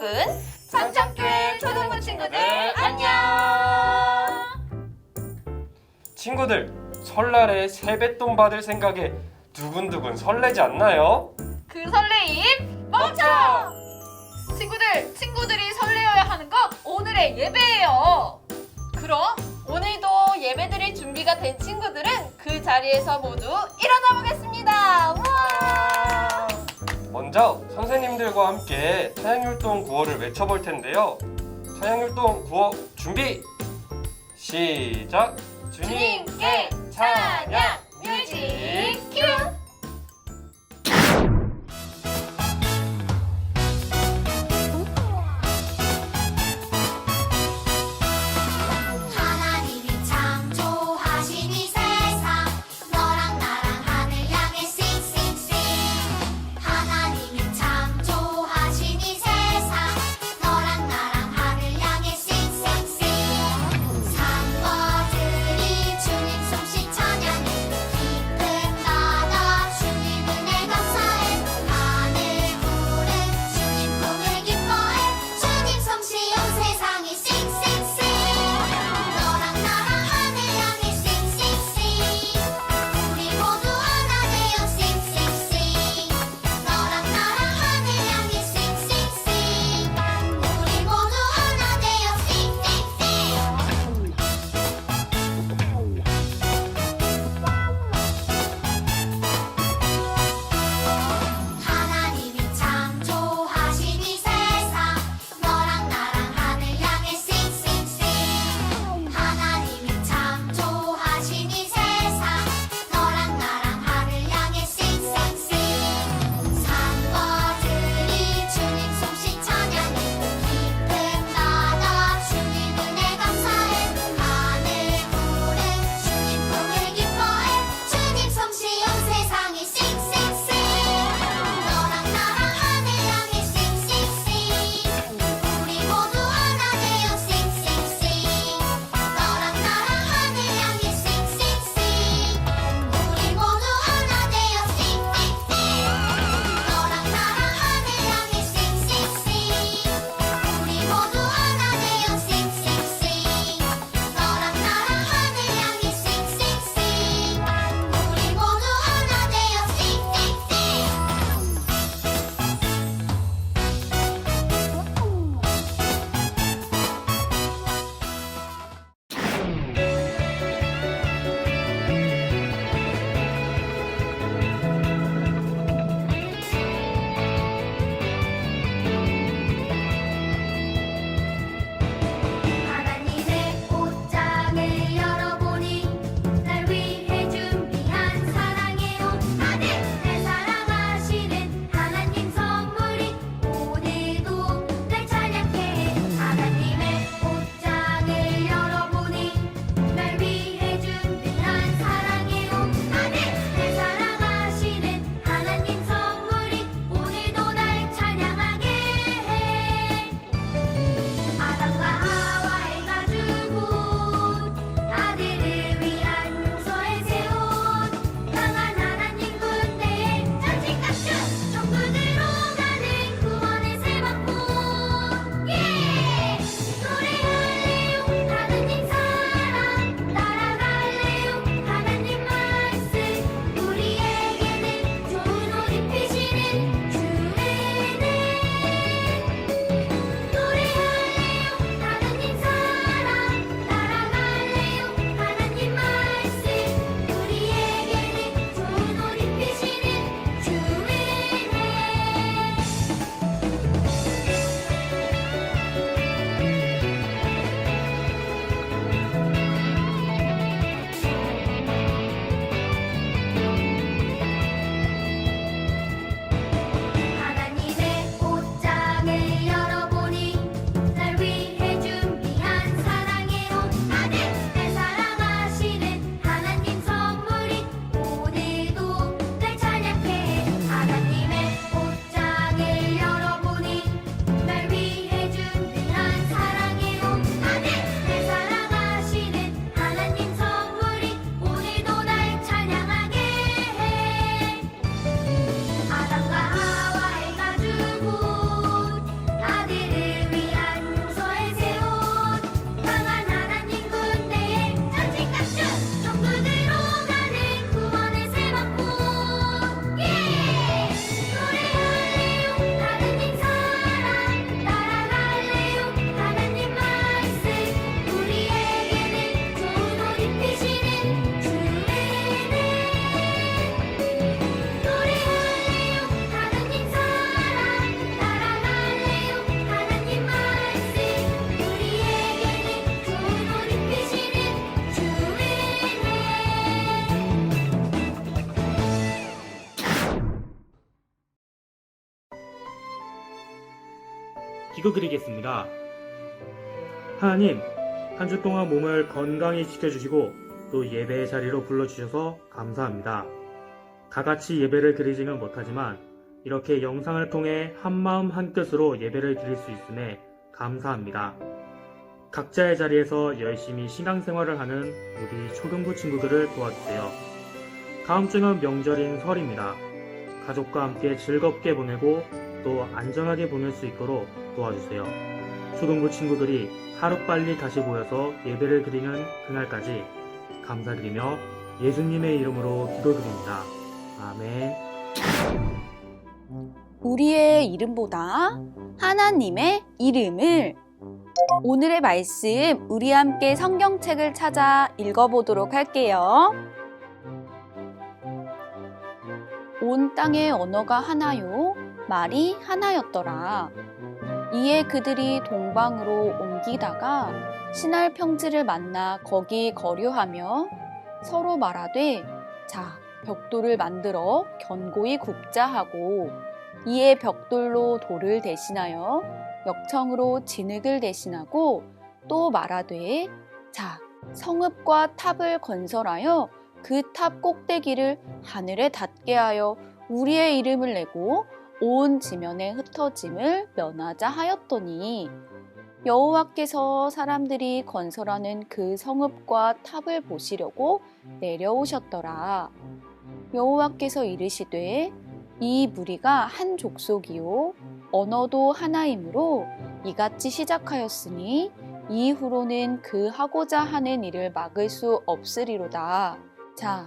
먹은 삼척교회 초등부 친구들 안녕. 친구들, 설날에 세뱃돈 받을 생각에 두근두근 설레지 않나요? 그 설레임 멈춰! 친구들, 친구들이 설레어야 하는 건 오늘의 예배예요. 그럼 오늘도 예배드릴 준비가 된 친구들은 그 자리에서 모두 일어나 보겠습니다. 우와! 먼저 선생님들과 함께 찬양율동 구호를 외쳐볼 텐데요. 찬양율동 구호 준비! 시작! 주님께 찬양 뮤직 큐! 기도 드리겠습니다. 하나님, 한 주 동안 몸을 건강히 지켜주시고 또 예배의 자리로 불러주셔서 감사합니다. 다 같이 예배를 드리지는 못하지만 이렇게 영상을 통해 한마음 한뜻으로 예배를 드릴 수 있음에 감사합니다. 각자의 자리에서 열심히 신앙생활을 하는 우리 초등부 친구들을 도와주세요. 다음 주는 명절인 설입니다. 가족과 함께 즐겁게 보내고 또 안전하게 보낼 수 있도록 도와주세요. 초등부 친구들이 하루빨리 다시 모여서 예배를 드리는 그날까지 감사드리며 예수님의 이름으로 기도드립니다. 아멘. 우리의 이름보다 하나님의 이름을 오늘의 말씀 우리 함께 성경책을 찾아 읽어보도록 할게요. 온 땅의 언어가 하나요, 말이 하나였더라. 이에 그들이 동방으로 옮기다가 신할 평지를 만나 거기 거류하며 서로 말하되 자 벽돌을 만들어 견고히 굽자 하고 이에 벽돌로 돌을 대신하여 역청으로 진흙을 대신하고 또 말하되 자 성읍과 탑을 건설하여 그 탑 꼭대기를 하늘에 닿게 하여 우리의 이름을 내고 온 지면에 흩어짐을 면하자 하였더니 여호와께서 사람들이 건설하는 그 성읍과 탑을 보시려고 내려오셨더라 여호와께서 이르시되 이 무리가 한 족속이요 언어도 하나이므로 이같이 시작하였으니 이후로는 그 하고자 하는 일을 막을 수 없으리로다. 자,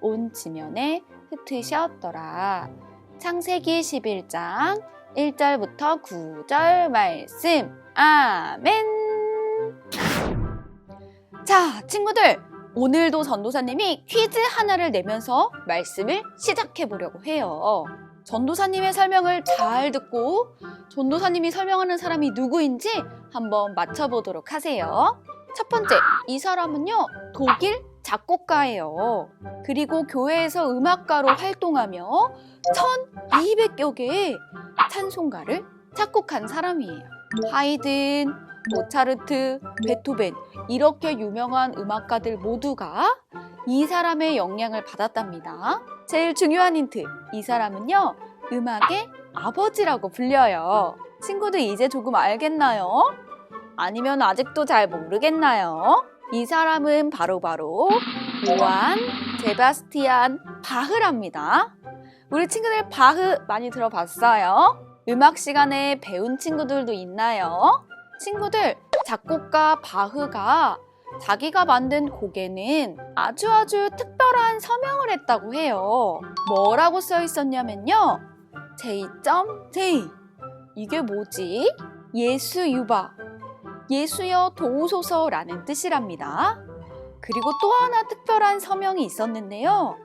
온 지면에 흩으셨더라. 창세기 11장 1절부터 9절 말씀. 아멘. 자, 친구들. 오늘도 전도사님이 퀴즈 하나를 내면서 말씀을 시작해 보려고 해요. 전도사님의 설명을 잘 듣고 전도사님이 설명하는 사람이 누구인지 한번 맞춰보도록 하세요. 첫 번째, 이 사람은요, 독일 작곡가예요. 그리고 교회에서 음악가로 활동하며 1200여 개의 찬송가를 작곡한 사람이에요. 하이든, 모차르트, 베토벤, 이렇게 유명한 음악가들 모두가 이 사람의 영향을 받았답니다. 제일 중요한 힌트. 이 사람은요, 음악의 아버지라고 불려요. 친구들 이제 조금 알겠나요? 아니면 아직도 잘 모르겠나요? 이 사람은 바로바로 요한 제바스티안 바흐랍니다. 우리 친구들 바흐 많이 들어봤어요? 음악 시간에 배운 친구들도 있나요? 친구들, 작곡가 바흐가 자기가 만든 곡에는 아주 아주 특별한 서명을 했다고 해요. 뭐라고 써 있었냐면요. J.J. 이게 뭐지? 예수 유바. 예수여 도우소서라는 뜻이랍니다. 그리고 또 하나 특별한 서명이 있었는데요.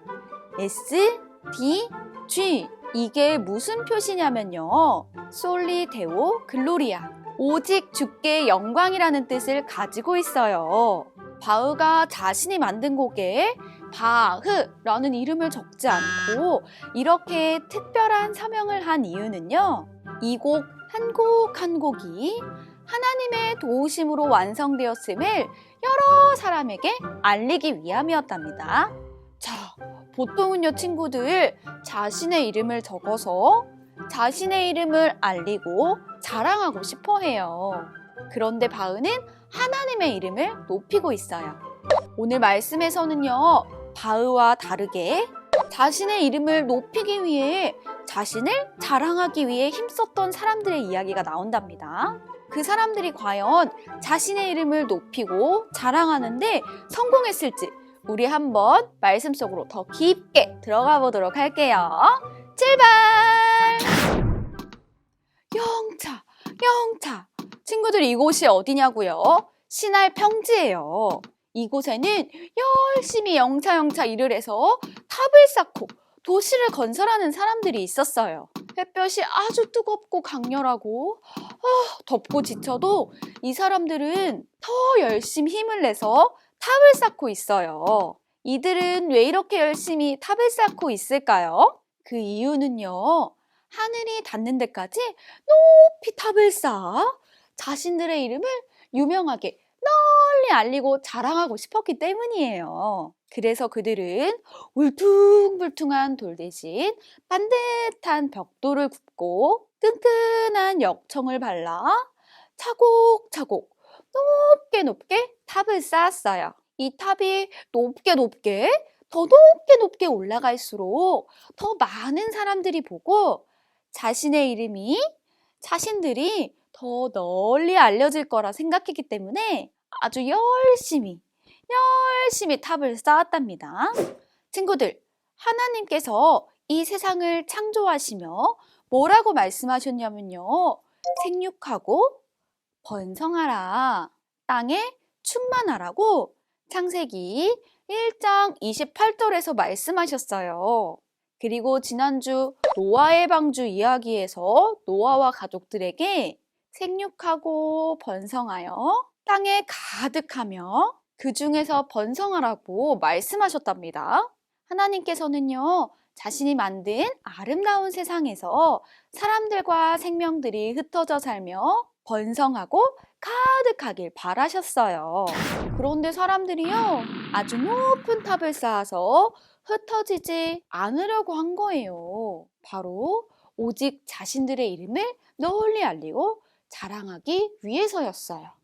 S, D, G. 이게 무슨 표시냐면요. 솔리 데오 글로리아. 오직 주께 영광이라는 뜻을 가지고 있어요. 바흐가 자신이 만든 곡에 바흐라는 이름을 적지 않고 이렇게 특별한 서명을 한 이유는요. 이 곡 한 곡 한 곡이 하나님의 도우심으로 완성되었음을 여러 사람에게 알리기 위함이었답니다. 자, 보통은요, 친구들, 자신의 이름을 적어서 자신의 이름을 알리고 자랑하고 싶어 해요. 그런데 바흐는 하나님의 이름을 높이고 있어요. 오늘 말씀에서는요, 바흐와 다르게 자신의 이름을 높이기 위해 자신을 자랑하기 위해 힘썼던 사람들의 이야기가 나온답니다. 그 사람들이 과연 자신의 이름을 높이고 자랑하는데 성공했을지 우리 한번 말씀 속으로 더 깊게 들어가 보도록 할게요. 출발! 영차, 영차, 친구들 이곳이 어디냐고요? 신할 평지예요. 이곳에는 열심히 영차영차 일을 해서 탑을 쌓고 도시를 건설하는 사람들이 있었어요. 햇볕이 아주 뜨겁고 강렬하고 아, 덥고 지쳐도 이 사람들은 더 열심히 힘을 내서 탑을 쌓고 있어요. 이들은 왜 이렇게 열심히 탑을 쌓고 있을까요? 그 이유는요. 하늘이 닿는 데까지 높이 탑을 쌓아 자신들의 이름을 유명하게 널리 알리고 자랑하고 싶었기 때문이에요. 그래서 그들은 울퉁불퉁한 돌 대신 반듯한 벽돌을 굽고 끈끈한 역청을 발라 차곡차곡 높게 높게 탑을 쌓았어요. 이 탑이 높게 높게 더 높게 높게 올라갈수록 더 많은 사람들이 보고 자신의 이름이 자신들이 더 널리 알려질 거라 생각했기 때문에 아주 열심히 열심히 탑을 쌓았답니다. 친구들, 하나님께서 이 세상을 창조하시며 뭐라고 말씀하셨냐면요. 생육하고 번성하라. 땅에 충만하라고 창세기 1장 28절에서 말씀하셨어요. 그리고 지난주 노아의 방주 이야기에서 노아와 가족들에게 생육하고 번성하여 땅에 가득하며 그 중에서 번성하라고 말씀하셨답니다. 하나님께서는요, 자신이 만든 아름다운 세상에서 사람들과 생명들이 흩어져 살며 번성하고 가득하길 바라셨어요. 그런데 사람들이요, 아주 높은 탑을 쌓아서 흩어지지 않으려고 한 거예요. 바로 오직 자신들의 이름을 널리 알리고 자랑하기 위해서였어요.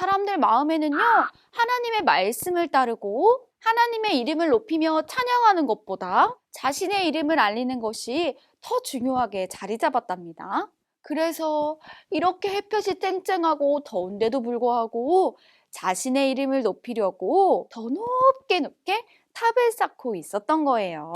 사람들 마음에는요, 하나님의 말씀을 따르고 하나님의 이름을 높이며 찬양하는 것보다 자신의 이름을 알리는 것이 더 중요하게 자리 잡았답니다. 그래서 이렇게 햇볕이 쨍쨍하고 더운데도 불구하고 자신의 이름을 높이려고 더 높게 높게 탑을 쌓고 있었던 거예요.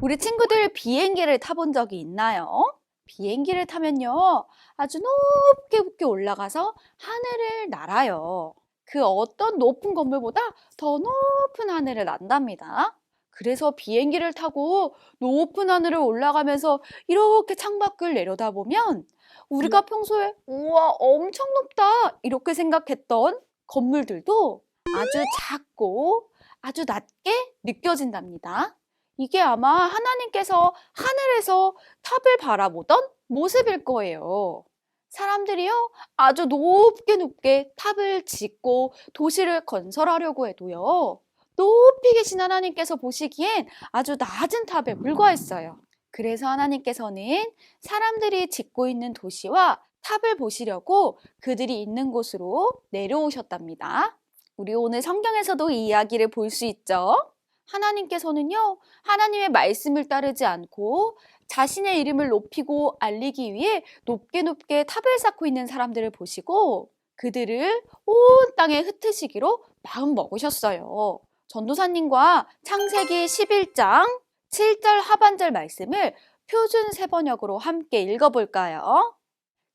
우리 친구들 비행기를 타본 적이 있나요? 비행기를 타면요. 아주 높게 높게 올라가서 하늘을 날아요. 그 어떤 높은 건물보다 더 높은 하늘을 난답니다. 그래서 비행기를 타고 높은 하늘을 올라가면서 이렇게 창밖을 내려다보면 우리가 평소에 우와 엄청 높다 이렇게 생각했던 건물들도 아주 작고 아주 낮게 느껴진답니다. 이게 아마 하나님께서 하늘에서 탑을 바라보던 모습일 거예요. 사람들이요, 아주 높게 높게 탑을 짓고 도시를 건설하려고 해도요, 높이 계신 하나님께서 보시기엔 아주 낮은 탑에 불과했어요. 그래서 하나님께서는 사람들이 짓고 있는 도시와 탑을 보시려고 그들이 있는 곳으로 내려오셨답니다. 우리 오늘 성경에서도 이 이야기를 볼 수 있죠. 하나님께서는요, 하나님의 말씀을 따르지 않고 자신의 이름을 높이고 알리기 위해 높게 높게 탑을 쌓고 있는 사람들을 보시고 그들을 온 땅에 흩으시기로 마음 먹으셨어요. 전도사님과 창세기 11장 7절 하반절 말씀을 표준 세번역으로 함께 읽어볼까요?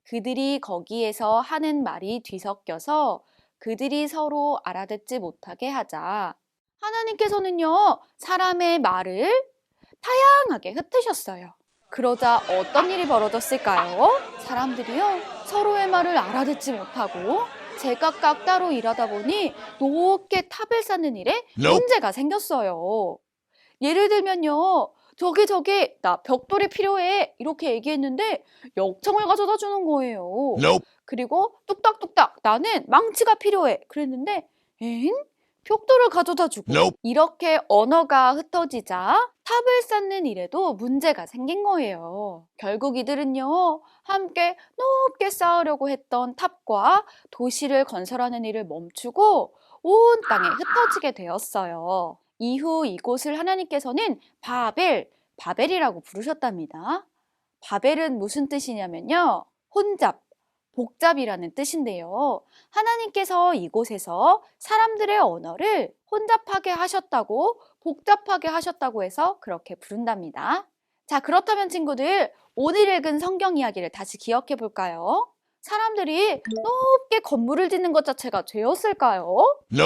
그들이 거기에서 하는 말이 뒤섞여서 그들이 서로 알아듣지 못하게 하자. 하나님께서는요, 사람의 말을 다양하게 흩으셨어요. 그러자 어떤 일이 벌어졌을까요? 사람들이요, 서로의 말을 알아듣지 못하고 제각각 따로 일하다 보니 높게 탑을 쌓는 일에 문제가 생겼어요. 예를 들면요, 저기 저기 나 벽돌이 필요해 이렇게 얘기했는데 역청을 가져다 주는 거예요. 그리고 뚝딱뚝딱 나는 망치가 필요해 그랬는데 엥? 벽돌을 가져다 주고 이렇게 언어가 흩어지자 탑을 쌓는 일에도 문제가 생긴 거예요. 결국 이들은요 함께 높게 쌓으려고 했던 탑과 도시를 건설하는 일을 멈추고 온 땅에 흩어지게 되었어요. 이후 이곳을 하나님께서는 바벨, 바벨이라고 부르셨답니다. 바벨은 무슨 뜻이냐면요. 혼잡, 복잡이라는 뜻인데요. 하나님께서 이곳에서 사람들의 언어를 혼잡하게 하셨다고 복잡하게 하셨다고 해서 그렇게 부른답니다. 자, 그렇다면 친구들, 오늘 읽은 성경 이야기를 다시 기억해 볼까요? 사람들이 높게 건물을 짓는 것 자체가 죄였을까요?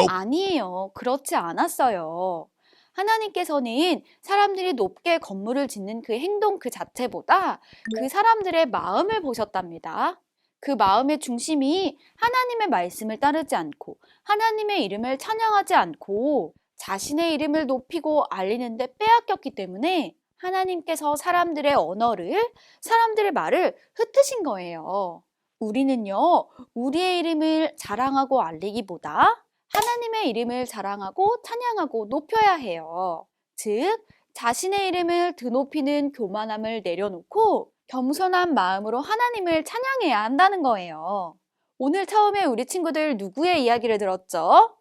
아니에요. 그렇지 않았어요. 하나님께서는 사람들이 높게 건물을 짓는 그 행동 그 자체보다 그 사람들의 마음을 보셨답니다. 그 마음의 중심이 하나님의 말씀을 따르지 않고 하나님의 이름을 찬양하지 않고 자신의 이름을 높이고 알리는데 빼앗겼기 때문에 하나님께서 사람들의 언어를, 사람들의 말을 흩으신 거예요. 우리는요, 우리의 이름을 자랑하고 알리기보다 하나님의 이름을 자랑하고 찬양하고 높여야 해요. 즉, 자신의 이름을 드높이는 교만함을 내려놓고 겸손한 마음으로 하나님을 찬양해야 한다는 거예요. 오늘 처음에 우리 친구들 누구의 이야기를 들었죠?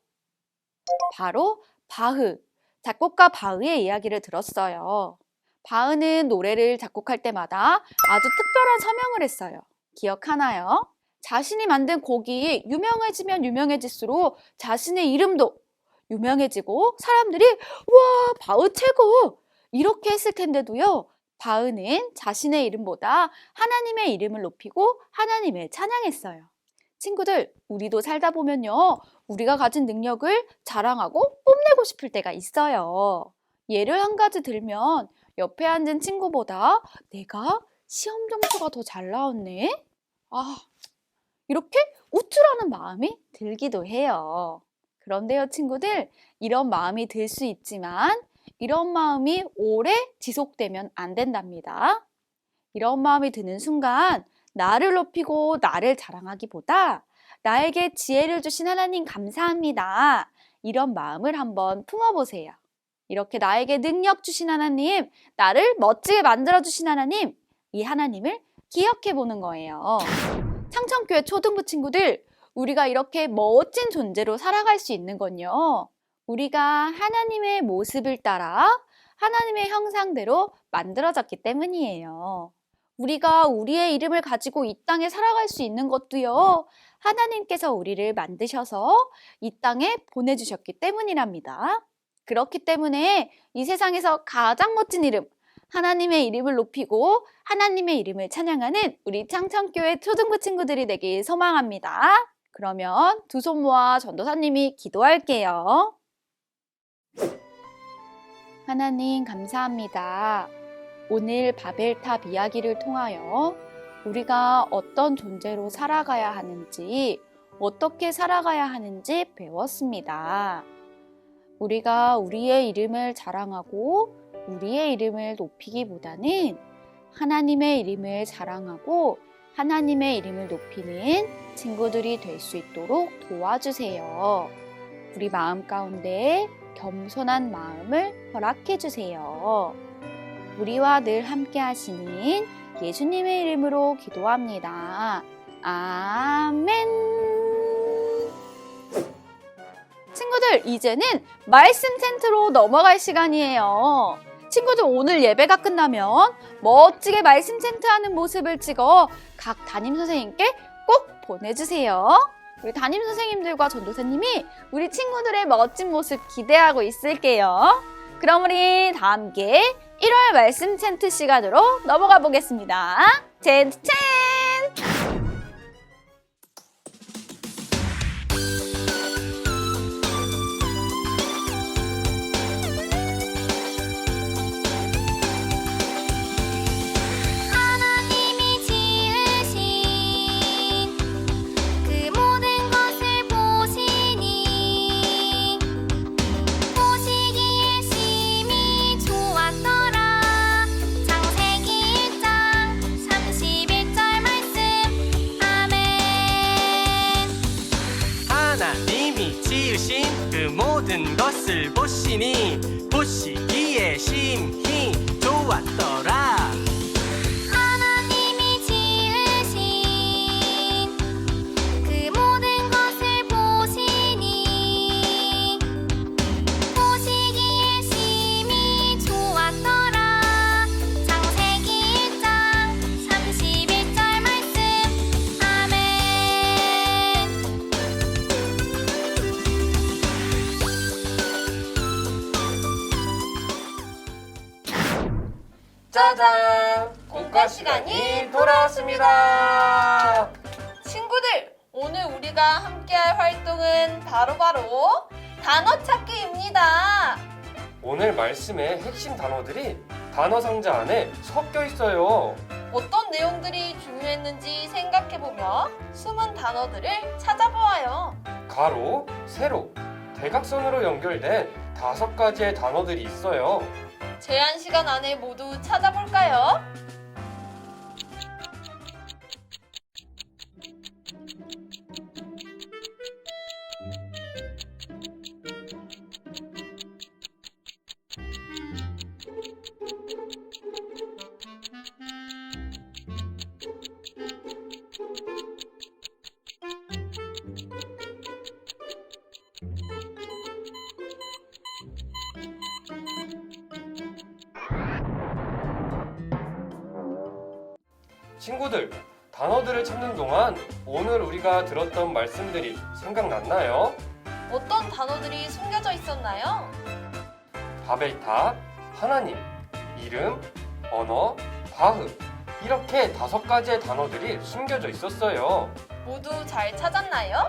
바로 바흐, 작곡가 바흐의 이야기를 들었어요. 바흐는 노래를 작곡할 때마다 아주 특별한 서명을 했어요. 기억하나요? 자신이 만든 곡이 유명해지면 유명해질수록 자신의 이름도 유명해지고 사람들이 와 바흐 최고 이렇게 했을 텐데도요. 바흐는 자신의 이름보다 하나님의 이름을 높이고 하나님을 찬양했어요. 친구들, 우리도 살다 보면요. 우리가 가진 능력을 자랑하고 뽐내고 싶을 때가 있어요. 예를 한 가지 들면 옆에 앉은 친구보다 내가 시험 점수가 더 잘 나왔네? 아, 이렇게 우쭐하는 마음이 들기도 해요. 그런데요, 친구들, 이런 마음이 들 수 있지만 이런 마음이 오래 지속되면 안 된답니다. 이런 마음이 드는 순간 나를 높이고 나를 자랑하기보다 나에게 지혜를 주신 하나님 감사합니다. 이런 마음을 한번 품어보세요. 이렇게 나에게 능력 주신 하나님, 나를 멋지게 만들어주신 하나님, 이 하나님을 기억해 보는 거예요. 창천교회 초등부 친구들, 우리가 이렇게 멋진 존재로 살아갈 수 있는 건요. 우리가 하나님의 모습을 따라 하나님의 형상대로 만들어졌기 때문이에요. 우리가 우리의 이름을 가지고 이 땅에 살아갈 수 있는 것도요. 하나님께서 우리를 만드셔서 이 땅에 보내주셨기 때문이랍니다. 그렇기 때문에 이 세상에서 가장 멋진 이름, 하나님의 이름을 높이고 하나님의 이름을 찬양하는 우리 창천교회 초등부 친구들이 되길 소망합니다. 그러면 두 손 모아 전도사님이 기도할게요. 하나님 감사합니다. 오늘 바벨탑 이야기를 통하여 우리가 어떤 존재로 살아가야 하는지, 어떻게 살아가야 하는지 배웠습니다. 우리가 우리의 이름을 자랑하고 우리의 이름을 높이기보다는 하나님의 이름을 자랑하고 하나님의 이름을 높이는 친구들이 될 수 있도록 도와주세요. 우리 마음 가운데 겸손한 마음을 허락해 주세요. 우리와 늘 함께 하시는 예수님의 이름으로 기도합니다. 아멘. 친구들, 이제는 말씀 텐트로 넘어갈 시간이에요. 친구들 오늘 예배가 끝나면 멋지게 말씀 텐트 하는 모습을 찍어 각 담임 선생님께 꼭 보내주세요. 우리 담임 선생님들과 전도사님이 우리 친구들의 멋진 모습 기대하고 있을게요. 그럼 우리 다 함께 1월 말씀 텐트 시간으로 넘어가 보겠습니다. 텐트 텐! 짜잔! 공과 시간이 돌아왔습니다. 오늘 우리가 함께할 활동은 바로바로 단어 찾기입니다. 오늘 말씀의 핵심 단어들이 단어 상자 안에 섞여 있어요. 어떤 내용들이 중요했는지 생각해보며 숨은 단어들을 찾아보아요. 가로, 세로, 대각선으로 연결된 다섯 가지의 단어들이 있어요. 제한 시간 안에 모두 찾아볼까요? 친구들, 단어들을 찾는 동안 오늘 우리가 들었던 말씀들이 생각났나요? 어떤 단어들이 숨겨져 있었나요? 바벨탑, 하나님, 이름, 언어, 바흐 이렇게 다섯 가지의 단어들이 숨겨져 있었어요. 모두 잘 찾았나요?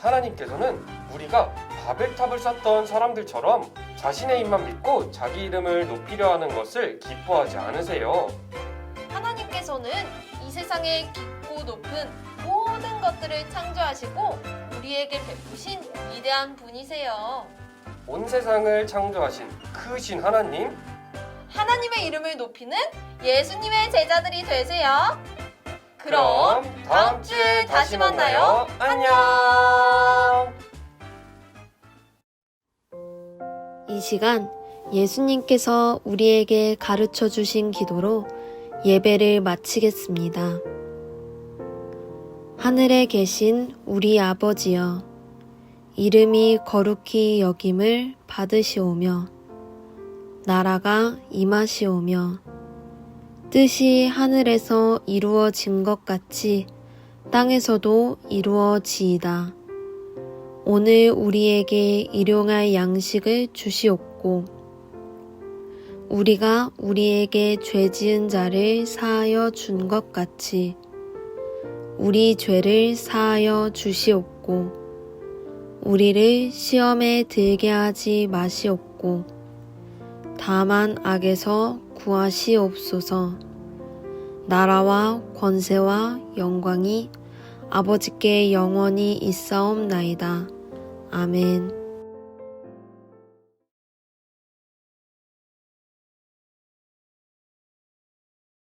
하나님께서는 우리가 바벨탑을 쌓던 사람들처럼 자신의 입만 믿고 자기 이름을 높이려 하는 것을 기뻐하지 않으세요. 하나님께서는 이 세상의 깊고 높은 모든 것들을 창조하시고 우리에게 베푸신 위대한 분이세요. 온 세상을 창조하신 크신 하나님, 하나님의 이름을 높이는 예수님의 제자들이 되세요. 그럼 다음 주에 다시 만나요. 안녕. 이 시간 예수님께서 우리에게 가르쳐 주신 기도로 예배를 마치겠습니다. 하늘에 계신 우리 아버지여, 이름이 거룩히 여김을 받으시오며, 나라가 임하시오며, 뜻이 하늘에서 이루어진 것 같이 땅에서도 이루어지이다. 오늘 우리에게 일용할 양식을 주시옵고, 우리가 우리에게 죄 지은 자를 사하여 준 것 같이, 우리 죄를 사하여 주시옵고, 우리를 시험에 들게 하지 마시옵고, 다만 악에서 구하시옵소서, 나라와 권세와 영광이 아버지께 영원히 있사옵나이다. 아멘.